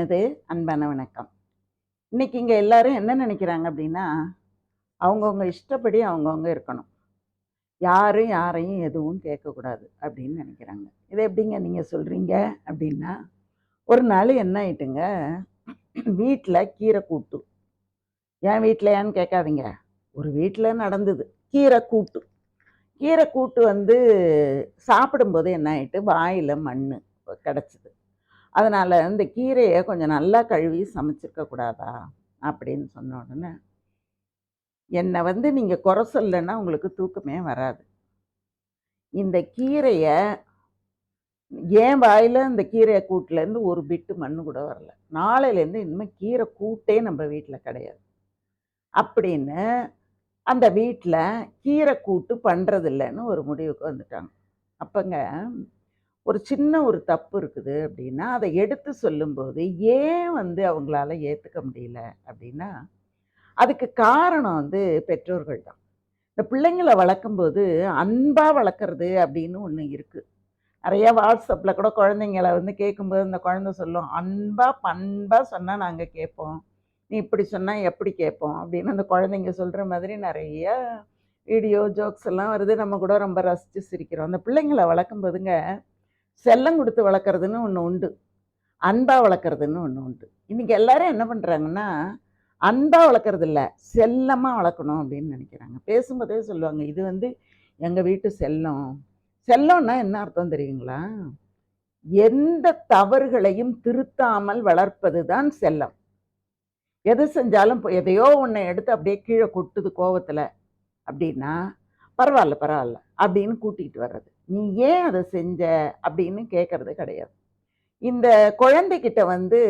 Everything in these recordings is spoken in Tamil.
அது அன்பான வணக்கம். இன்னைக்கு இங்கே எல்லாரும் என்ன நினைக்கிறாங்க அப்படின்னா அவங்கவுங்க இஷ்டப்படி அவங்கவுங்க இருக்கணும். யாரும் யாரையும் எதுவும் கேட்கக்கூடாது அப்படின்னு நினைக்கிறாங்க. இதை எப்படிங்க நீங்கள் சொல்கிறீங்க அப்படின்னா ஒரு நாள் என்ன ஆயிட்டுங்க வீட்டில் கீரை கூட்டு. ஏன் வீட்டில் ஏன்னு கேட்காதீங்க. ஒரு வீட்டில் நடந்தது கீரை கூட்டு. கீரை கூட்டு வந்து சாப்பிடும்போது என்ன ஆயிட்டு வாயில் மண் கிடச்சிது. அதனால் இந்த கீரையை கொஞ்சம் நல்லா கழுவி சமைச்சிருக்க கூடாதா? அப்படின்னு சொன்ன உடனே என்னை வந்து நீங்கள் குறை சொல்லலைன்னா உங்களுக்கு தூக்கமே வராது. இந்த கீரையை ஏன் வாயில் இந்த கீரையை கூட்டிலேருந்து ஒரு பிட்டு மண்ணு கூட வரல. நாளையிலேருந்து இனிமேல் கீரை கூட்டே நம்ம வீட்டில் கிடையாது. அப்படின்னு அந்த வீட்டில் கீரை கூட்டு பண்ணுறதில்லைன்னு ஒரு முடிவுக்கு வந்துட்டாங்க. அப்போங்க ஒரு சின்ன ஒரு தப்பு இருக்குது அப்படின்னா அதை எடுத்து சொல்லும்போது ஏன் வந்து அவங்களால ஏற்றுக்க முடியல அப்படின்னா அதுக்கு காரணம் வந்து பெற்றோர்கள் தான். இந்த பிள்ளைங்களை வளர்க்கும்போது அன்பாக வளர்க்குறது அப்படின்னு ஒன்று இருக்குது நிறையா வாட்ஸ்அப்பில் கூட குழந்தைங்கள வந்து கேட்கும்போது இந்த குழந்தை சொல்லும் அன்பாக பண்பாக சொன்னால் நாங்கள் கேட்போம். நீ இப்படி சொன்னால் எப்படி கேட்போம்? அப்படின்னு அந்த குழந்தைங்க சொல்கிற மாதிரி நிறைய வீடியோ ஜோக்ஸ் எல்லாம் வருது. நம்ம கூட ரொம்ப ரசித்து சிரிக்கிறோம். அந்த பிள்ளைங்களை வளர்க்கும்போதுங்க செல்லம் கொடுத்து வளர்க்குறதுன்னு ஒன்று உண்டு. அன்பாக வளர்க்குறதுன்னு ஒன்று உண்டு. இன்றைக்கி எல்லாரும் என்ன பண்ணுறாங்கன்னா அன்பாக வளர்க்குறது இல்லை செல்லமாக வளர்க்கணும் அப்படின்னு நினைக்கிறாங்க. பேசும்போதே சொல்லுவாங்க இது வந்து எங்கள் வீட்டு செல்லம். செல்லம்னா என்ன அர்த்தம் தெரியுங்களா? எந்த தவறுகளையும் திருத்தாமல் வளர்ப்பது தான் செல்லம். எது செஞ்சாலும் இப்போ எதையோ ஒன்றை எடுத்து அப்படியே கீழே கொட்டுது கோவத்தில். அப்படின்னா பரவாயில்ல பரவாயில்ல அப்படின்னு கூட்டிகிட்டு வர்றது. நீ ஏன் அதை செஞ்ச? அப்படின்னு கேட்கறது கிடையாது. இந்த குழந்தைகிட்ட வந்து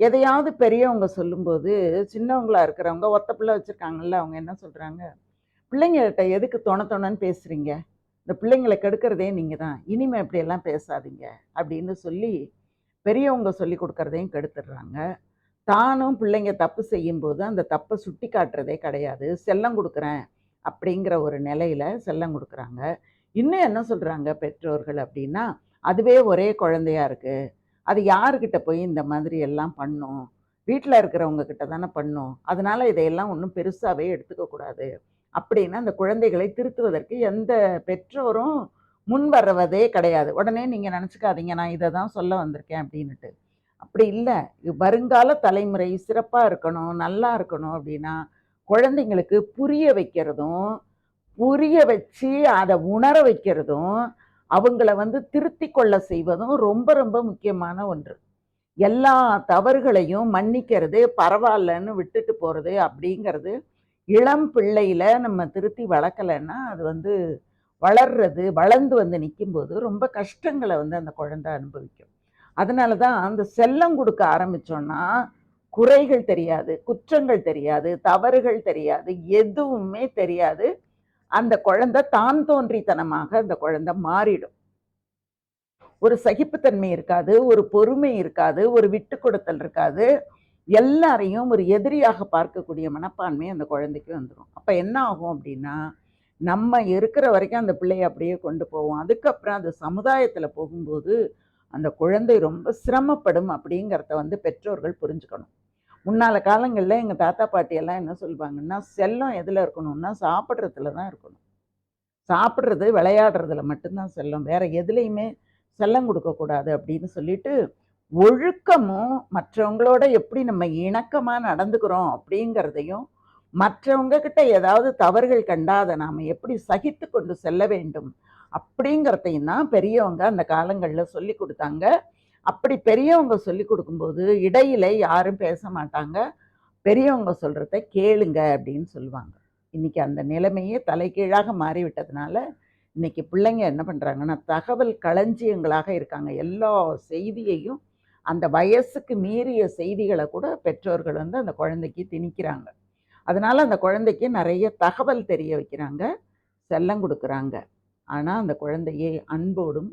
எதையாவது பெரியவங்க சொல்லும்போது சின்னவங்களா இருக்கிறவங்க ஒத்த பிள்ளை வச்சுருக்காங்கல்ல அவங்க என்ன சொல்கிறாங்க பிள்ளைங்கள்கிட்ட எதுக்கு தொண தொணன்னு பேசுகிறீங்க இந்த பிள்ளைங்களை கெடுக்கிறதே நீங்கள் தான். இனிமே இப்படியெல்லாம் பேசாதீங்க. அப்படின்னு சொல்லி பெரியவங்க சொல்லி கொடுக்குறதையும் கெடுத்துடுறாங்க. தானும் பிள்ளைங்க தப்பு செய்யும்போது அந்த தப்பை சுட்டி காட்டுறதே கிடையாது. செல்லம் கொடுக்குறேன் அப்படிங்கிற ஒரு நிலையில் செல்லம் கொடுக்குறாங்க. இன்னும் என்ன சொல்கிறாங்க பெற்றோர்கள் அப்படின்னா அதுவே ஒரே குழந்தையா இருக்குது அது யாருக்கிட்ட போய் இந்த மாதிரி எல்லாம் பண்ணும்? வீட்டில் இருக்கிறவங்க கிட்ட தானே பண்ணும்? அதனால் இதையெல்லாம் ஒன்றும் பெருசாகவே எடுத்துக்கக்கூடாது அப்படின்னு அந்த குழந்தைகளை திருத்துவதற்கு எந்த பெற்றோரும் முன் வர்றவதே கிடையாது. உடனே நீங்கள் நினச்சிக்காதீங்க நான் இதை தான் சொல்ல வந்திருக்கேன் அப்படின்னுட்டு. அப்படி இல்லை. வருங்கால தலைமுறை சிறப்பாக இருக்கணும் நல்லா இருக்கணும் அப்படின்னா குழந்தைங்களுக்கு புரிய வைக்கிறதும் புரிய வச்சு அதை உணர வைக்கிறதும் அவங்கள வந்து திருத்தி கொள்ள செய்வதும் ரொம்ப ரொம்ப முக்கியமான ஒன்று. எல்லா தவறுகளையும் மன்னிக்கிறது பரவாயில்லன்னு விட்டுட்டு போகிறது அப்படிங்கிறது இளம் பிள்ளையில் நம்ம திருத்தி வளர்க்கலைன்னா அது வந்து வளர்றது வளர்ந்து வந்து நிற்கும்போது ரொம்ப கஷ்டங்களை வந்து அந்த குழந்தை அனுபவிக்கும். அதனால தான் அந்த செல்லம் கொடுக்க ஆரம்பித்தோன்னா குறைகள் தெரியாது குற்றங்கள் தெரியாது தவறுகள் தெரியாது எதுவுமே தெரியாது. அந்த குழந்தை தான் தோன்றித்தனமாக அந்த குழந்தை மாறிடும். ஒரு சகிப்புத்தன்மை இருக்காது ஒரு பொறுமை இருக்காது ஒரு விட்டு கொடுத்தல் இருக்காது. எல்லாரையும் ஒரு எதிரியாக பார்க்கக்கூடிய மனப்பான்மை அந்த குழந்தைக்கு வந்துடும் அப்போ என்ன ஆகும் அப்படின்னா நம்ம இருக்கிற வரைக்கும் அந்த பிள்ளையை அப்படியே கொண்டு போவோம். அதுக்கப்புறம் அந்த சமுதாயத்தில் போகும்போது அந்த குழந்தை ரொம்ப சிரமப்படும் அப்படிங்கிறத வந்து பெற்றோர்கள் புரிஞ்சுக்கணும். முன்னால காலங்களில் எங்கள் தாத்தா பாட்டியெல்லாம் என்ன சொல்லுவாங்கன்னா செல்லம் எதில் இருக்கணும்னா சாப்பிட்றதுல தான் இருக்கணும். சாப்பிட்றது விளையாடுறதுல மட்டும்தான் செல்லம். வேற எதுலேயுமே செல்லம் கொடுக்கக்கூடாது அப்படின்னு சொல்லிட்டு ஒழுக்கமும் மற்றவங்களோட எப்படி நம்ம இணக்கமாக நடந்துக்கிறோம் அப்படிங்கிறதையும் மற்றவங்க கிட்ட ஏதாவது தவறுகள் கண்டாத நாம் எப்படி சகித்து கொண்டு செல்ல வேண்டும் அப்படிங்கிறதையும் தான் பெரியவங்க அந்த காலங்களில் சொல்லி கொடுத்தாங்க. அப்படி பெரியவங்க சொல்லி கொடுக்கும்போது இடையில யாரும் பேச மாட்டாங்க. பெரியவங்க சொல்கிறத கேளுங்க அப்படின்னு சொல்லுவாங்க. இன்றைக்கி அந்த நிலைமையே தலைகீழாக மாறிவிட்டதுனால இன்றைக்கி பிள்ளைங்க என்ன பண்ணுறாங்கன்னா தகவல் களஞ்சியங்களாக இருக்காங்க. எல்லா செய்தியையும் அந்த வயசுக்கு மீறிய செய்திகளை கூட பெற்றோர்கள் வந்து அந்த குழந்தைக்கு திணிக்கிறாங்க. அதனால் அந்த குழந்தைக்கு நிறைய தகவல் தெரிய வைக்கிறாங்க செல்லம் கொடுக்குறாங்க. ஆனால் அந்த குழந்தையை அன்போடும்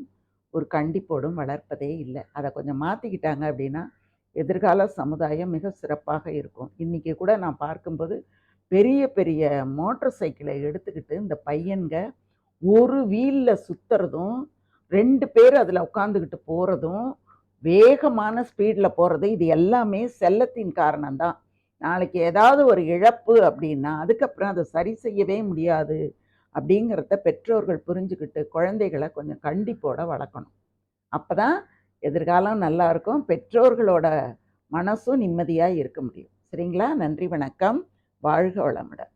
ஒரு கண்டிப்போடும் வளர்ப்பதே இல்லை. அதை கொஞ்சம் மாற்றிக்கிட்டாங்க அப்படின்னா எதிர்கால சமுதாயம் மிக சிறப்பாக இருக்கும். இன்றைக்கி கூட நான் பார்க்கும்போது பெரிய பெரிய மோட்டார் சைக்கிளை எடுத்துக்கிட்டு இந்த பையன்க ஒரு வீலில் சுற்றுறதும் ரெண்டு பேர் அதில் உட்காந்துக்கிட்டு போகிறதும் வேகமான ஸ்பீடில் போகிறது இது எல்லாமே செல்லத்தின் காரணம்தான். நாளைக்கு ஏதாவது ஒரு இழப்பு அப்படின்னா அதுக்கப்புறம் அதை சரி செய்யவே முடியாது. அப்படிங்கிறத பெற்றோர்கள் புரிஞ்சுக்கிட்டு குழந்தைகளை கொஞ்சம் கண்டிப்போட வளர்க்கணும். அப்போ தான் எதிர்காலம் நல்லாயிருக்கும் பெற்றோர்களோட மனசும் நிம்மதியாக இருக்க முடியும். சரிங்களா? நன்றி வணக்கம். வாழ்க வளமுடன்.